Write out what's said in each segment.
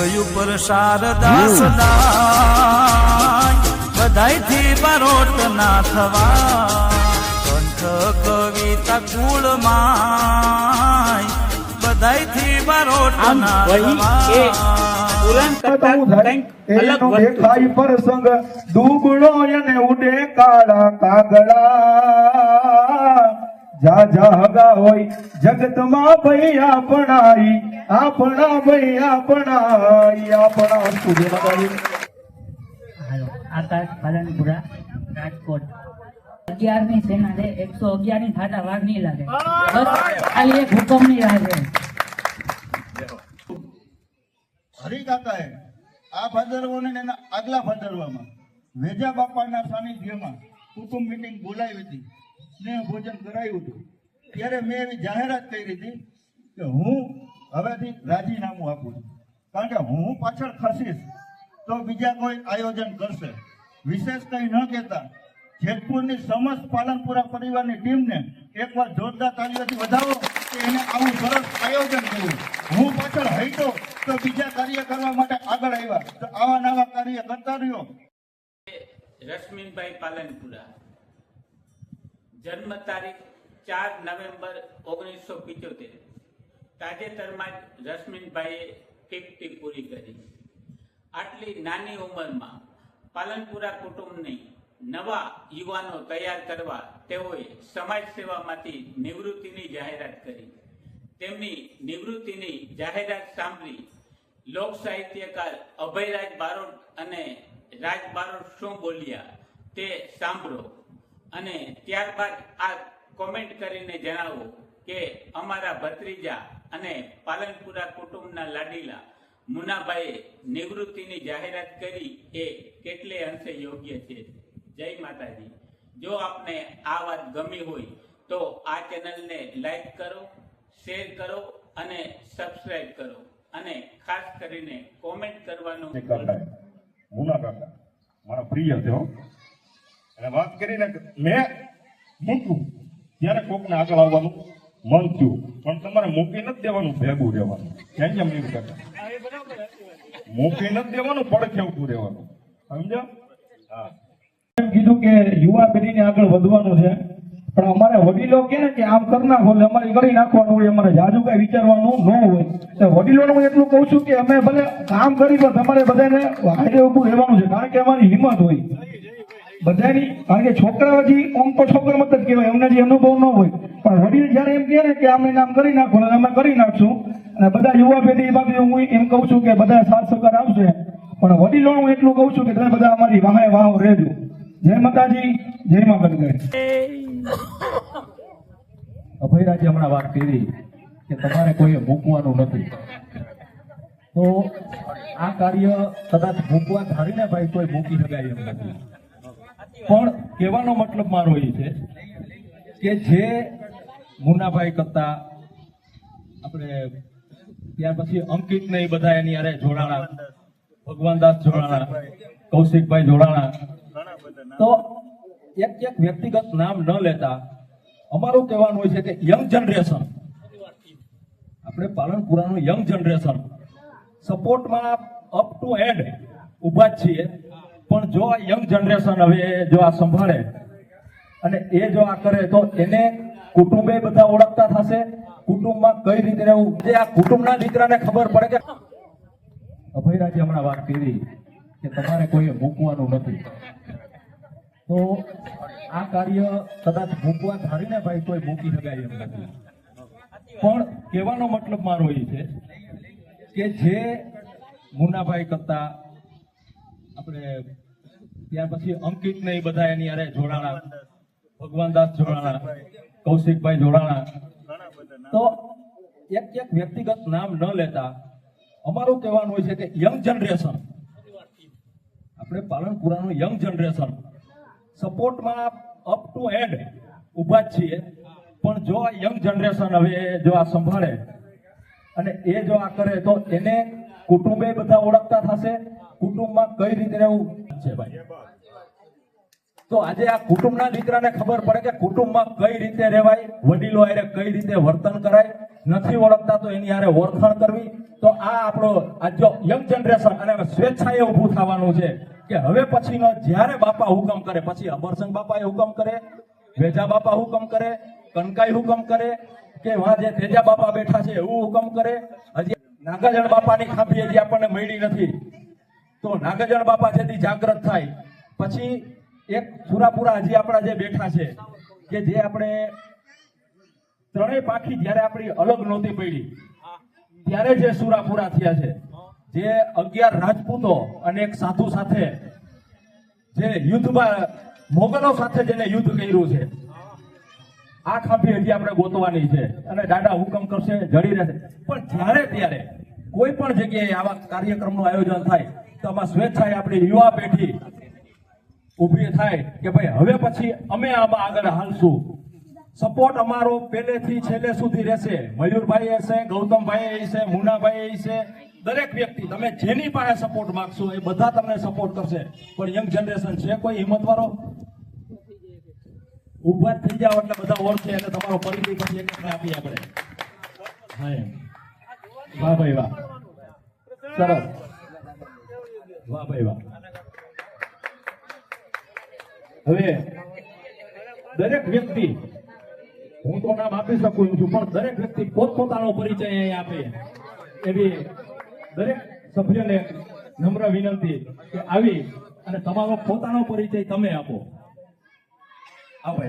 ઉપર શારદાસ બધાયથી બરોટ ના થવા કંઠ કવિતા કુળમાય બધાયથી થી બરોટ ના દેખાય પ્રસંગ દુગડો એને ઉડે કાળા કાગડા જા જા હગા હોય. જગતમાં ભાઈ આપણાઈ આપણા ભાઈ આપણાઈ આપણા જય હાલો આકાશ પાલનપુરા રાજકોટ. અગિયારની સેના રે એકસો અગિયારની થાતા વાર નહીં લાગે. બસ ખાલી એક હુકમની રાહ છે હરિકાકાએ આ ભાદરવો ને એના આગલા ભાદરવામાં વેજા બાપાના સાનિધ્યમાં કુટુંબ મીટિંગ બોલાવી હતી. સ્નેહ ભોજન કરાયું હતું. ત્યારે મેં એવી જાહેરાત કરી હતી કે હું હવેથી રાજીનામું આપું છું. કારણ કે હું પાછળ ખસીશ તો બીજા કોઈ આયોજન કરશે. વિશેષ કંઈ ન કહેતા, જેતપુરની સમસ્ત પાલનપુરા પરિવારની ટીમને એકવાર જોરદાર તાલીઓથી વધાવો કે એને આવું સરસ આયોજન કર્યું. હું પાછળ હઈતો તો બીજા કાર્ય કરવા માટે આગળ આવ્યા. તો આવા નવા કાર્ય કરતા રહ્યો. રશ્મિનભાઈ પાલનપુરા. જન્મ તારીખ ચાર નવેમ્બર ઓગણીસો પિચોતેર. તાજેતરમાં જ રશ્મિનભાઈએ ફિફ્ટી પૂરી કરી. આટલી નાની ઉંમરમાં પાલનપુરા કુટુંબની નવા યુવાનો તૈયાર કરવા તેઓએ સમાજ સેવામાંથી નિવૃત્તિની જાહેરાત કરી. તેમની નિવૃત્તિની જાહેરાત સાંભળી લોક સાહિત્યકાર અભયરાજ બારોટ અને રાજ બારોટ શું બોલ્યા તે સાંભળો. અને ત્યારબાદ આ કોમેન્ટ કરીને જણાવો કે અમારા ભત્રીજા અને પાલનપુરા કુટુંબના લાડીલા મુનાભાઈએ નિવૃત્તિની જાહેરાત કરી એ કેટલે અંશે યોગ્ય છે? જય માતાજી. જો આપને આ વાત ગમી હોય તો આ ચેનલને લાઈક કરો, શેર કરો અને સબસ્ક્રાઇબ કરો. અને ખાસ કરીને કોમેન્ટ કરવાનું મારા પ્રિય અને વાત કરીને મેં મૂક્યું ત્યારે કોકને આગળ આવવાનું મન થયું. પણ તમારે મૂકી નથી દેવાનું, ભેગું રહેવાનું. કેમ કેમ કાકા મૂકી નથી દેવાનું પડખે ઉભું રહેવાનું. સમજ્યા? હા. એમ કીધું કે યુવા પેઢીને આગળ વધવાનું છે. પણ અમારે વડીલો કે ને કે આમ કરી નાખો એટલે અમારે કરી નાખવાનું હોય, અમારે જાજુ કઈ વિચારવાનું ન હોય. તો વડીલોને હું એટલું કહું છું કે અમે ભલે કામ કરી પણ તમારે બધાને હાઈડે ઉભું રહેવાનું છે, કારણ કે અમારી હિંમત હોય. બધાની, કારણ કે છોકરા હજી ઓમ તો છોકરો મત જ કહેવાય, એમને જે અનુભવ ન હોય. પણ વડીલ જયારે એમ કહે ને કે આમ નામ કરી નાખો, અને અમે કરી નાખશું, અને બધા યુવા પેઢી બાકી હું એમ કહું છું કે બધા સાથ સહકાર આવશે પણ વડીલો હું એટલું કહું છું કે તમે બધા અમારી વાહે વાહ રહેજો. જય માતાજી, જય મા ગંગા અભયરાજે હમણાં વાત કરી કે તમારે કોઈએ મૂકવાનું નથી. તો આ કાર્ય કદાચ મૂકવા ધારીને ભાઈ કોઈ મૂકી શકાય એમ નથી. પણ કહેવાનો મતલબ મારો એ છે કે જે મુન્નાભાઈ કરતા આપણે ત્યાર પછી અંકિત ને બધા એની અરે જોડાણા ભગવાનદાસ જોડાણા, કૌશિકભાઈ જોડાણા. તો એક એક વ્યક્તિગત નામ ન લેતા અમારું કહેવાનું હોય છે કે યંગ જનરેશન આપણે પાલનપુરાનું યંગ જનરેશન સપોર્ટમાં અપ ટુ એન્ડ ઊભા જ છીએ. પણ જો આ યંગ જનરેશન હવે જો આ સંભાળે અને એ જો આ કરે તો એને કુટુંબે બધા ઓળખતા થશે. કુટુંબમાં કઈ રીતે રહેવું? જે આ કુટુંબના દીકરાને ખબર પડે કે અભયરાજે હમણાં વાત કરી કે તમારે કોઈએ મૂકવાનું નથી. તો આ કાર્ય કદાચ મૂકવા ધારીને ભાઈ કોઈ મૂકી શકાય એમ નથી. પણ કહેવાનો મતલબ મારો એ છે કે જે મુન્નાભાઈ કરતા આપણે ત્યાર પછી અંકિત ને બધા એની અરે જોડાણા. ભગવાનદાસ જોડાણા, કૌશિકભાઈ જોડાણા. તો એક એક વ્યક્તિગત નામ ન લેતા અમારું કહેવાનું હોય છે કે યંગ જનરેશન આપણે પાલનપુરાનું યંગ જનરેશન સપોર્ટમાં અપ ટુ એન્ડ ઊભા જ છીએ. પણ જો આ યંગ જનરેશન હવે જો આ સંભાળે અને એ જો આ કરે તો એને કુટુંબે બધા ઓળખતા થશે? કુટુંબમાં કઈ રીતે રહેવું? છે ભાઈ. તો આજે આ કુટુંબના દીકરાને ખબર પડે કે કુટુંબમાં કઈ રીતે રહેવાય વડીલો હારે કઈ રીતે વર્તન કરાય નથી ઓળખતા તો એની આરે ઓળખાણ કરવી. તો આ આપણો આ જો યંગ જનરેશન અને સ્વેચ્છાએ ઊભું થવાનું છે કે હવે પછીનો જ્યારે બાપા હુકમ કરે પછી અમરસંગ બાપાએ હુકમ કરે વેજા બાપા હુકમ કરે કનકાઈ હુકમ કરે કે વાં જે તેજા બાપા બેઠા છે એવું હુકમ કરે હજી નાગાજણ બાપાની ખાંભી હજી આપણને મળી નથી. તો નાગાજણ બાપા જેથી જાગ્રત થાય. પછી એક સુરાપુરા હજી આપણા જે બેઠા છે, કે જે આપણે ત્રણેય પાખી જ્યારે આપણી અલગ નહોતી પડી, ત્યારે જે સુરાપુરા થયા છે, જે અગિયાર રાજપૂતો અને એક સાધુ સાથે જે યુદ્ધમાં મોગલો સાથે જેને યુદ્ધ કર્યું છે આ ખાંભી હજી આપણે ગોતવાની છે. અને દાદા હુકમ કરશે, જડી રહેશે. પણ જ્યારે ત્યારે કોઈ પણ જગ્યાએ આવા કાર્યક્રમનું આયોજન થાય, તો આમાં સ્વેચ્છાએ આપણી યુવા પેઢી ઊભી થાય કે ભાઈ, હવે પછી અમે આમાં આગળ હાલશું. સપોર્ટ અમારો પહેલેથી છેલ્લે સુધી રહેશે. મયુરભાઈ હશે ગૌતમભાઈ હશે મુનાભાઈ હશે દરેક વ્યક્તિ, તમે જેની પાસે સપોર્ટ માંગશો એ બધા તમને સપોર્ટ કરશે. પણ યંગ જનરેશન છે કોઈ હિંમત વાળો ઊભા થઈ જાવ એટલે બધા ઓળખે એટલે તમારો પરિચય પછી એક આપીએ આપણે. હા. વાહ ભાઈ વાહ. સરસ. વાહ ભાઈ વાહ. હવે દરેક વ્યક્તિ, હું તો નામ આપી શકું છું, પણ દરેક વ્યક્તિ પોતપોતાનો પરિચય અહીં આપે. એવી દરેક સભ્યને નમ્ર વિનંતી કે આવી અને તમારો પોતાનો પરિચય તમે આપો. આવો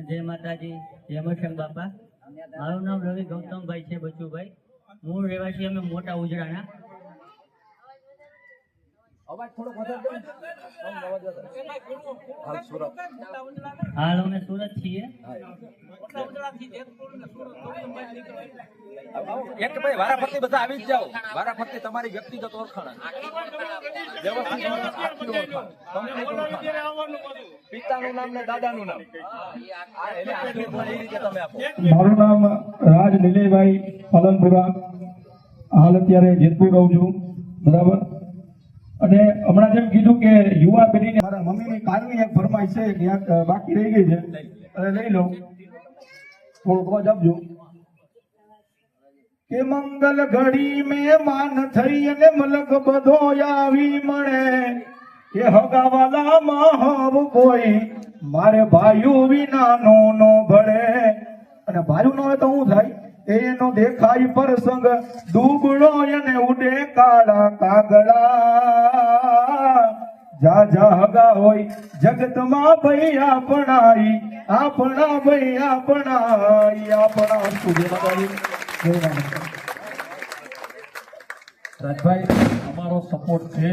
જય માતાજી, જય બાપા. મારું નામ રવિ ગૌતમભાઈ છે બચુભાઈ. મૂળ રહેવાસી અમે મોટા ઉજળાના હાલ અમે સુરત છીએ. એક ભાઈ વારાફરતી બધા આવી જ જાઓ. વારાફરતી તમારી વ્યક્તિગત ઓળખાણ. પિતાનું નામ ને દાદાનું નામ. મારું નામ રાજ નિલયભાઈ પાલનપુરા. હાલ અત્યારે જેતપુર રહું છું. બરાબર? અને હમણાં જેમ કીધું કે યુવા પેઢીને મારા મમ્મીની કાલની એક ફરમાઈશ છે ક્યાંક બાકી રહી ગઈ છે. અને લઈ લો. થોડોક અવાજ કે મંગલ ઘડી મે માન થઈ અને મલક બધો આવી મળે. કે હગાવાલા હવ કોઈ, મારે ભાઈઓ વિનાનો નો ભળે. અને ભાઈઓ નો હોય તો શું થાય? એનો દેખાય પ્રસંગ ડૂબળો અને ઉડે કાળા કાગડા જા જા, હગા હોય, જગતમાં ભાઈ આપણાઈ, આપણા ભાઈ આપણાઈ, આપણા રાજભાઈ, અમારો સપોર્ટ છે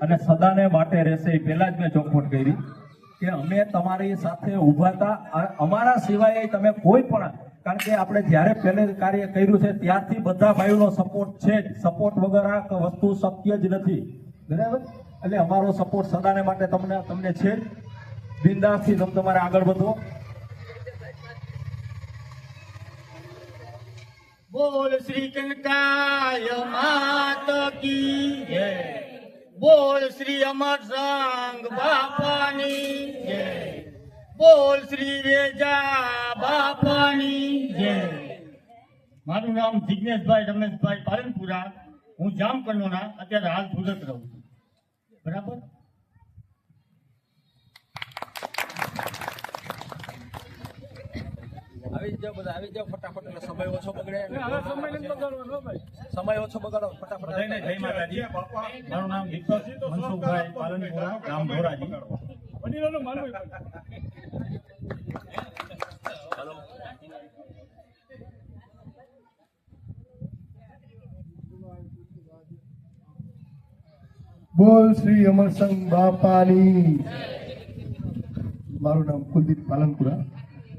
અને સદાને માટે રહેશે એ પહેલા જ મેં ચોખવટ કરી કે અમે તમારી સાથે ઊભા હતા. અમારા સિવાય તમે કોઈ પણ કારણ કે આપણે જ્યારે પહેલે કાર્ય કર્યું છે, ત્યારથી બધા ભાઈઓનો સપોર્ટ છે જ. સપોર્ટ વગર આ વસ્તુ શક્ય જ નથી. બરાબર? એટલે અમારો સપોર્ટ સદાને માટે તમને તમને છે જ. બિંદાસથી તમે તમારે આગળ વધો. બોલ શ્રી કંકાય માત કી જય બોલ શ્રી અમર સંગ બાપાની જય બોલ શ્રી રેજા બાપાની મારું નામ જિજ્ઞેશભાઈ રમેશભાઈ પાલનપુરા. હું જામકંડોના અત્યારે હાલ સુરત રહું છું. બરાબર? આવી જ જાઓ બધા આવી જાઓ ફટાફટ એટલે સમય ઓછો બગડે. સમય ઓછો બગાડો ફટાફટ. બધાને જય માતાજી. મારું નામ દીપક મનસુખભાઈ પાલનપુરા ગામ ધોરાજી. બોલ શ્રી અમરસંગ બાપાની. મારું નામ કુલદીપ પાલનપુરા.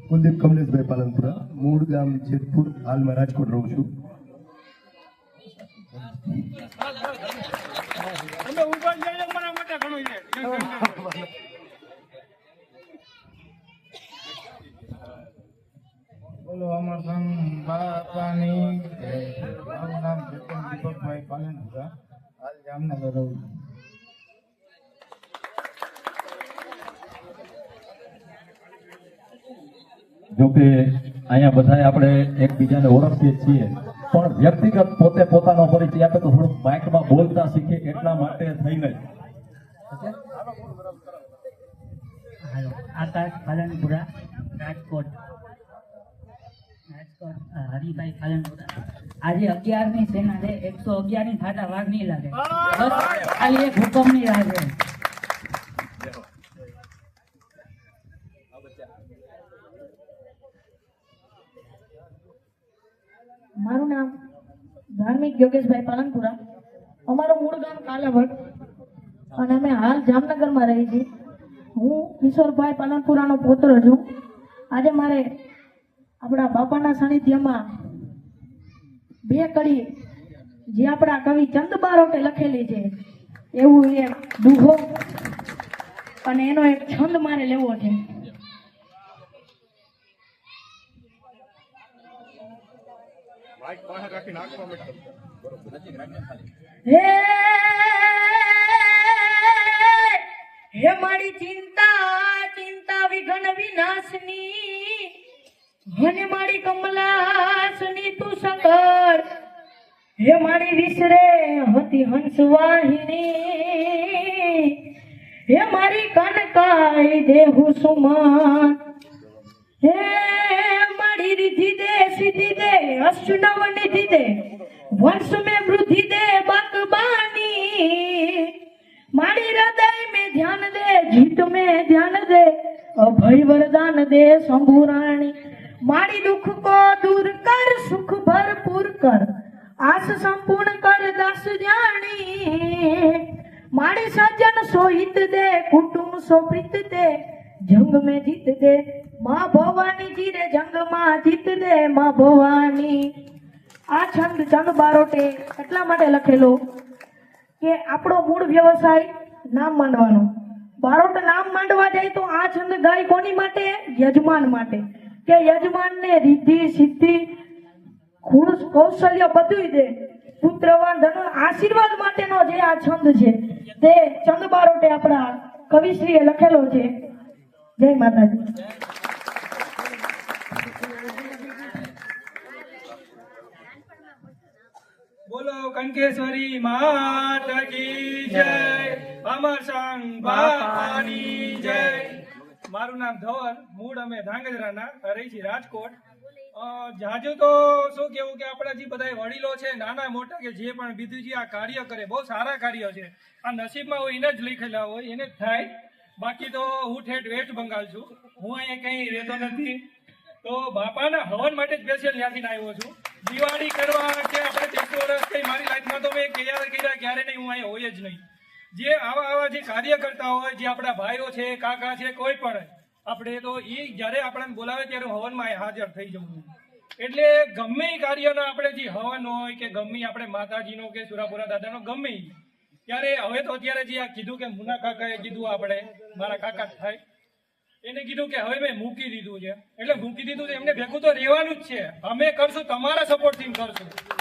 કુલદીપ કમલેશભાઈ પાલનપુરા. મૂળ ગામ જેતપુર. હાલમાં રાજકોટ રહું છું. બોલો અમરસંગ બાપાની. મારું નામ દીપકભાઈ પાલનપુરા. હાલ જામનગર રહું છું. જો કે અહીંયા બધાય આપણે એકબીજાને ઓળખીએ છીએ, પણ વ્યક્તિગત પોતે પોતાનો પરિચય આપે તો થોડુંક માઇકમાં બોલતા શીખે એટલા માટે થઈને. રાજકોટ. રાજકોટ હરિભાઈ આજે અગિયારની સેના છે, એકસો અગિયારની થાટા વાઘ નહીં લાગે. બસ, ખાલી એક હુકમ નહીં છે મારું નામ ધાર્મિક યોગેશભાઈ પાલનપુરા. અમારું મૂળ ગામ કાલાવડ. અને અમે હાલ જામનગરમાં રહી છીએ. હું કિશોરભાઈ પાલનપુરાનો પુત્ર છું. આજે મારે આપણા બાપાના સાનિધ્યમાં બે કડી, જે આપણા કવિ ચંદ બારોટે લખેલી છે. એવું એક દુહો. અને એનો એક છંદ મારે લેવો છે. હે મારી ચિંતા ચિંતા વિઘન વિનાશની હને મારી કમલાસની તું સકર હે મારી વિસરે હતી હંસ વાહિની હે મારી કનકાઈ દેહુ સુમાન. હે સિદ્ધિ દે અષ્ટનામ નિધિ દે વર્ષ મેં વૃદ્ધિ દે બકબાની. મારી હૃદય મેં ધ્યાન દે જીત મેં ધ્યાન દે, અભય વરદાન દે શંભુરાણી. મારી દુઃખ કો દૂર કર, સુખ ભરપૂર કર. આસ સંપૂર્ણ કર દાસ જાણી. મારી સજ્જન સોહિત દે, કુટુંબ સોપ્રિત દે, જંગ મેં જીત દે. માં ભવાની જી રે જંગમાં જીત દે માં ભવાની. આ છંદ ચંદ બારોટે એટલા માટે લખેલો કે આપણો મૂળ વ્યવસાય નામ માંડવાનો. બારોટ નામ માંડવા જાય તો આ છંદ ગાય કોની માટે? યજમાન માટે. કે યજમાનને રિદ્ધિ, સિદ્ધિ ખુશ કૌશલ્ય બધું દે. પુત્રવાન ધન આશીર્વાદ માટેનો જે આ છંદ છે તે ચંદ બારોટે આપણા કવિશ્રીએ લખેલો છે. જય માતાજી બોલો કંકેશ્વરી માત કી જય. અમર સંગ બાપાની જય. મારું નામ ધવર મૂળ અમે ધાંગધ્રાના રહી છીએ રાજકોટ જાજુ તો શું કેવું કે આપણા જે બધા વડીલો છે, નાના મોટા કે જે પણ બીજું જે આ કાર્ય કરે, બહુ સારા કાર્ય છે. આ નસીબમાં હોય એને જ લખેલા હોય, એને જ થાય. બાકી તો હું ઠેઠ વેસ્ટ બંગાળ છું. હું અહીંયા કંઈ રહેતો નથી. તો બાપાના હવન માટે સ્પેશિયલ ત્યાંથી આવ્યો છું. દિવાળી કરવા કે આપણે તેરસો વર્ષ કઈ મારી લાઈફમાં તો મેં ક્યારે કર્યા, ક્યારે નહીં, હું અહીંયા હોય જ નહીં. જે આવા આવા જે કાર્ય કરતા હોય, જે આપણા ભાઈઓ છે, કાકા છે, કોઈ પણ આપણે તો એ જ્યારે આપણને બોલાવે ત્યારે હું હવનમાં હાજર થઈ જવું એટલે ગમે કાર્યનો આપણે જે હવન હોય કે ગમે આપણે માતાજીનો કે સુરાપુરા દાદાનો ગમે. ત્યારે હવે તો અત્યારે જે આ કીધું કે મુના કાકાએ કીધું આપણે, મારા કાકા થાય, એને કીધું કે હવે મેં મૂકી દીધું છે. એટલે મૂકી દીધું છે એમને ભેગું તો રહેવાનું જ છે. અમે કરશું, તમારા સપોર્ટથી કરશું.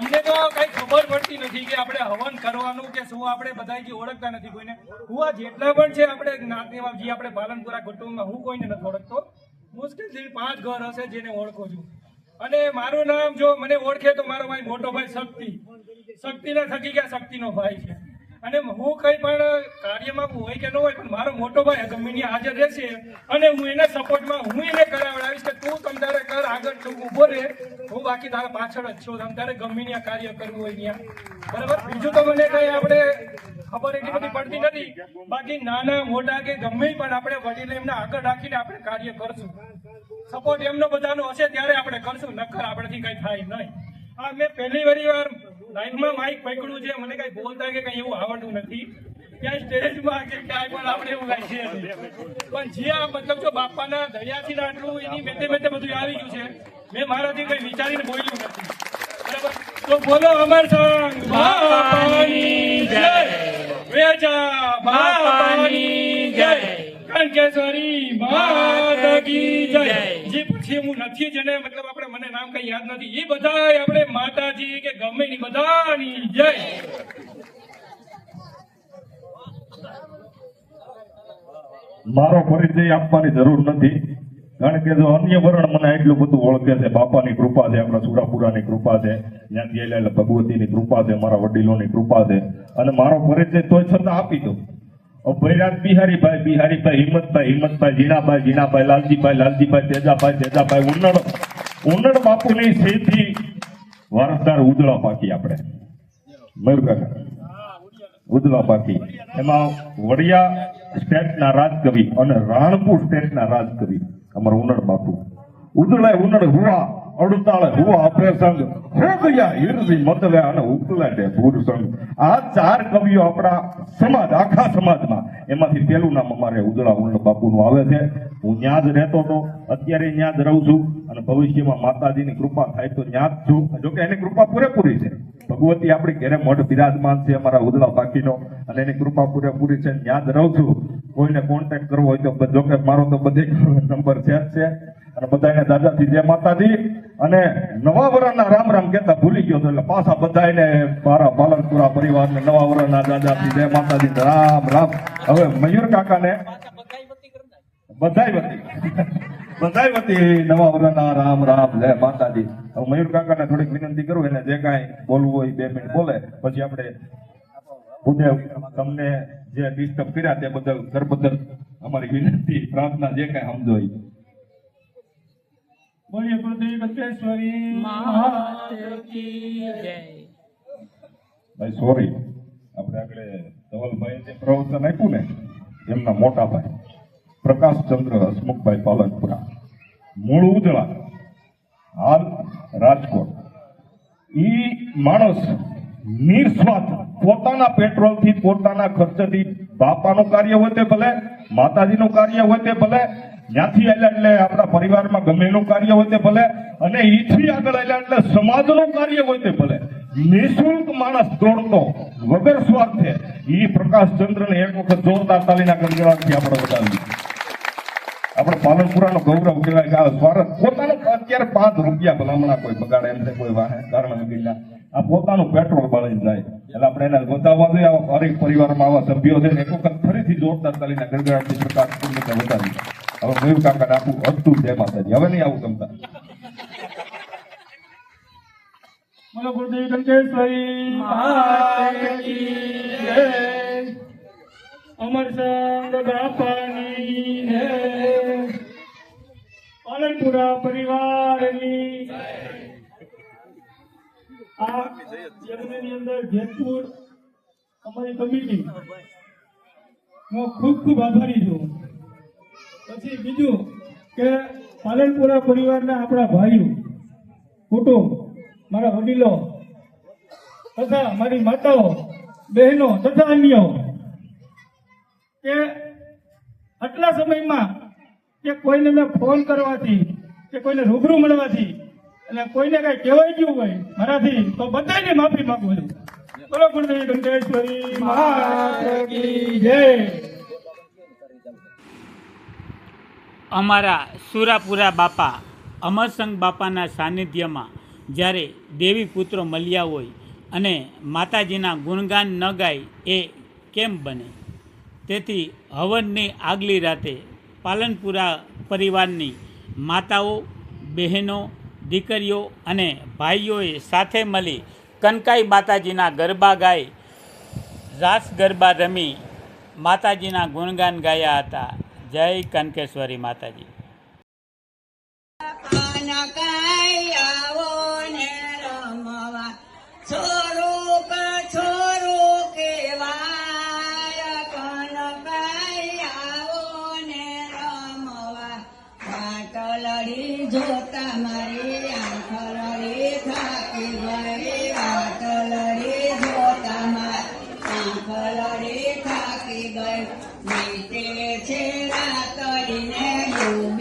અમને તો કઈ ખબર પડતી નથી કે આપણે હવન કરવાનું કે શું આપણે બધા જે ઓળખતા નથી કોઈને. હું આ જેટલા પણ છે આપણે જ્ઞાતિમાં જે આપણે પાલનપુરા કુટુંબમાં હું કોઈને નથી ઓળખતો. મુશ્કેલથી પાંચ ઘર હશે જેને ઓળખું છું. અને મારું નામ જો મને ઓળખે તો મારો ભાઈ મોટો ભાઈ શક્તિ. શક્તિના થકી ગયા શક્તિનો ભાઈ છે. અને હું કઈ પણ કાર્યમાં હોય કે ન હોય, પણ મારો મોટો ભાઈ ગમીની હાજર રહેશે અને હું એના સપોર્ટમાં હું એને કરાવડાવીશ કે તું તમ તારે કર આગળ તું ઊભો રહે. હું બાકી તારા પાછળ જ છું. તમ તારે ગમીની આ કાર્ય કરવું હોય ત્યાં. બરાબર? બીજું તો મને કઈ આપણે ખબર એટલી બધી પડતી નથી. બાકી નાના, મોટા કે ગમે પણ આપણે વડીલ એમને આગળ રાખીને આપણે કાર્ય કરશું. સપોર્ટ એમનો બધાનો હશે, ત્યારે આપણે કરશું. નક્કર આપણેથી કઈ થાય નહીં. હા મેં પહેલી વરી વાર લાઈફમાં માઇક પકડ્યું છે, મને કઈ બોલતા કે કઈ એવું આવડતું નથી. ક્યાંય સ્ટેજમાં કે પણ આપણે એવું છે. પણ જ્યાં મતલબ જો બાપાના દરિયાથી આટલું એની મેતે મેતે બધું આવી ગયું છે, મેં મારાથી કઈ વિચારીને બોલ્યું નથી. બરાબર? તો બોલો અમર સંગ બાપાની જય. વેચા, બાપાની જય. કંકેશ્વરી માત કી જય. જે પછી હું નથી જેને મતલબ આપણે મને નામ કઈ યાદ નથી એ બધા આપણે માતાજી કે ગમે ની બધાની જય. મારો પરિચય આપવાની જરૂર નથી કારણ કે જો અન્ય વર્ણ મને એટલું બધું ઓળખે છે બાપાની કૃપા છે આપણા સુરાપુરાની કૃપા છે ત્યાંથી આયેલા એટલે ભગવતીની કૃપા છે મારા વડીલોની કૃપા છે અને મારો પરિચય તોય છતાં આપી દઉં. ભૈરાજ બિહારીભાઈ બિહારીભાઈ, હિંમતભાઈ હિંમતભાઈ જીણાભાઈ જીણાભાઈ લાલજીભાઈ લાલજીભાઈ, તેજાભાઈ તેજાભાઈ, ઉન્નડ ઉન્નડ બાપુની સેથી વારસદાર ઉજળા પાકી આપણે. મયુર કાકા. ઉજળા પાકી. એમાં વડિયા સ્ટેટના રાજકવિ અને રાણપુર સ્ટેટના રાજકવિ, અમારા ઉનડ બાપુ. ઉદળે ઉનડ હુવા. અડતાળે હુવા અપ્રેસંગ હો ગયા હિરદી મતલે અને ઉકલાડે ભૂર સંગ આ ચાર કવિઓ આપણા સમાજ આખા સમાજમાં એમાંથી પેલું નામ અમારે ઉજળા ઉનડ બાપુનું આવે છે હું ત્યાં જ રહેતો હતો અત્યારે ત્યાં જ રહું છું અને ભવિષ્યમાં માતાજીની કૃપા થાય તો ત્યાં જ છું જોકે એની કૃપા પૂરેપૂરી છે ભગવતી આપણી ઘેરે મઠ બિરાજમાન છે અમારા ઉદળા બાકીનો અને એની કૃપા પૂરેપૂરી છે ત્યાં જ રહું છું કોઈને કોન્ટેક્ટ કરવો હોય તો જો જોકે મારો તો બધે નંબર છે જ છે અને બધાને દાદાજી જય માતાજી. અને નવા વરણના રામ રામ કહેતા ભૂલી ગયો એટલે પાછા બધાને મારા પાલનપુરા પરિવારને નવા વર્ષના દાદાજી જય માતાજી. રામ રામ. હવે મયુર કાકાને બધાય વતી. બધાય વતી નવા વરણના રામ રામ, જય માતાજી. હવે મયુર કાકાને થોડીક વિનંતી કરું, એને જે કાંઈ બોલવું હોય બે મિનિટ બોલે. પછી આપણે ઉદય તમને જે ડિસ્ટર્બ કર્યા તે બદલ ઘર બદલ અમારી વિનંતી, પ્રાર્થના જે કાંઈ સમજો એ. બોલીએ કુળદેવી કંકેશ્વરી માત કી જય. ભાઈ સોરી આપણે આગળ ધવલભાઈ જે પ્રવચન આપ્યું ને એમના મોટા ભાઈ પ્રકાશચંદ્ર હસમુખભાઈ પાલનપુરા. મૂળ ઉજળા હાલ રાજકોટ. ઈ માણસ નિસ્વાર્થ પોતાના પેટ્રોલથી પોતાના ખર્ચથી બાપાનું કાર્ય હોય તે ભલે માતાજીનું કાર્ય હોય તે ભલે ત્યાંથી આવ્યા એટલે આપણા પરિવારમાં ગમેલું કાર્ય હોય તે ભલે, અને ઈથી આગળ આવ્યા એટલે સમાજનું કાર્ય હોય તે ભલે. નિઃશુલ્ક માણસ દોડતો વગર સ્વાર્થે એ પ્રકાશચંદ્રને એક વખત જોરદાર તાલીના ગણગણાટથી આપણે બતાવી આપણે પાલનપુરાનો ગૌરવ કહેવાય કે આ સ્વાર્થ પોતાનું અત્યારે પાંચ રૂપિયા ભલામણા કોઈ બગાડે એમ છે કોઈ વાહે, કારણ વગેરે. આ પોતાનું પેટ્રોલ બળી જાય. એટલે આપણે એને બતાવવા જોઈએ, આવા હરેક પરિવારમાં આવા સભ્યો છે એક વખત ફરીથી જોરદાર તાલીના ગણગણાટથી પ્રકાશ ચંદ્રને વધાવી હવે મયુર કાકા આપું હતું જય માતાજી હવે નહીં આવું ગમતા. અમર સંગ પાલનપુરા પરિવારની આ અંદર જેતપુર અમારી કમિટી હું ખૂબ ખૂબ આભારી છું. પછી બીજું કે પાલનપુરા પરિવારના આપણા ભાઈઓ, કુટુંબ, મારા વડીલો તથા મારી માતાઓ, બહેનો તથા અન્યો કે આટલા સમયમાં કે કોઈને મેં ફોન કરવાથી, કે કોઈને રૂબરૂ મળવાથી અને કોઈને કઈ કહેવાય ગયું હોય મારાથી, તો બધાને માફી માંગુ છું. માત જય. અમારા સુરાપુરા બાપા, અમરસંગ બાપાના સાનિધ્યમાં જ્યારે દેવી પુત્રો મળ્યા હોય અને માતાજીના ગુણગાન ન ગાય, એ કેમ બને? તેથી હવનની આગલી રાતે પાલનપુરા પરિવારની માતાઓ, બહેનો, દીકરીઓ અને ભાઈઓએ સાથે મળી કનકાઈ માતાજીના ગરબા ગાઈ રાસ ગરબા રમી માતાજીના ગુણગાન ગાયા હતા. જય કનકેશ્વરી માતાજી. પાટલડી જોતા મારી આંખ લડી થાકી ગઈ પાટલડી જોતા મારી આંખ લડી થાકી ગઈ મીતે છે રાતડીને ડૂબે